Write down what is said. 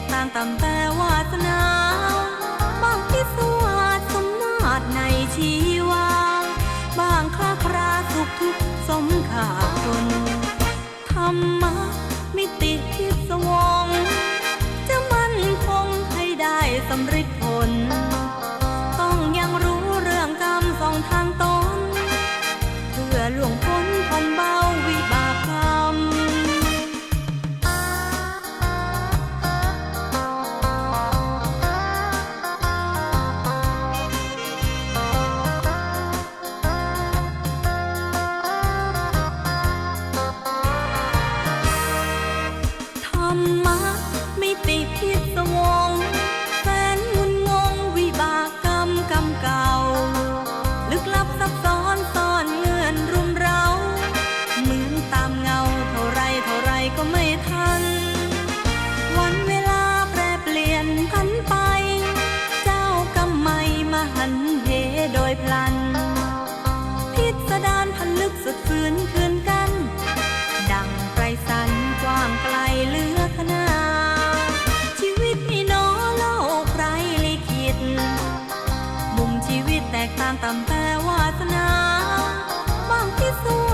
กต่างต่ำแต่วาสนาบางพิสวาสสมนาถในชีวา บางคราคราสุขทุกข์สมขาคนธรรมะมิติทิสวง จะมั่นคงให้ได้สำริดผ รรมะมิติดพิศวงแสนงุนงงวิบากกรรมกรรมเก่า ลึกลับซับซ้อนซ่อนเงื่อนรุมเรา เหมือนตามเงาเท่าไรเท่าไรก็ไม่ทัน วันเวลาแปรเปลี่ยนพันไป เจ้ากรรมไม่มาหันเหโดยพลัน พิสดารพันลึกสุดฝืนคืน ต่ำแต่วาสนา บางที่สูง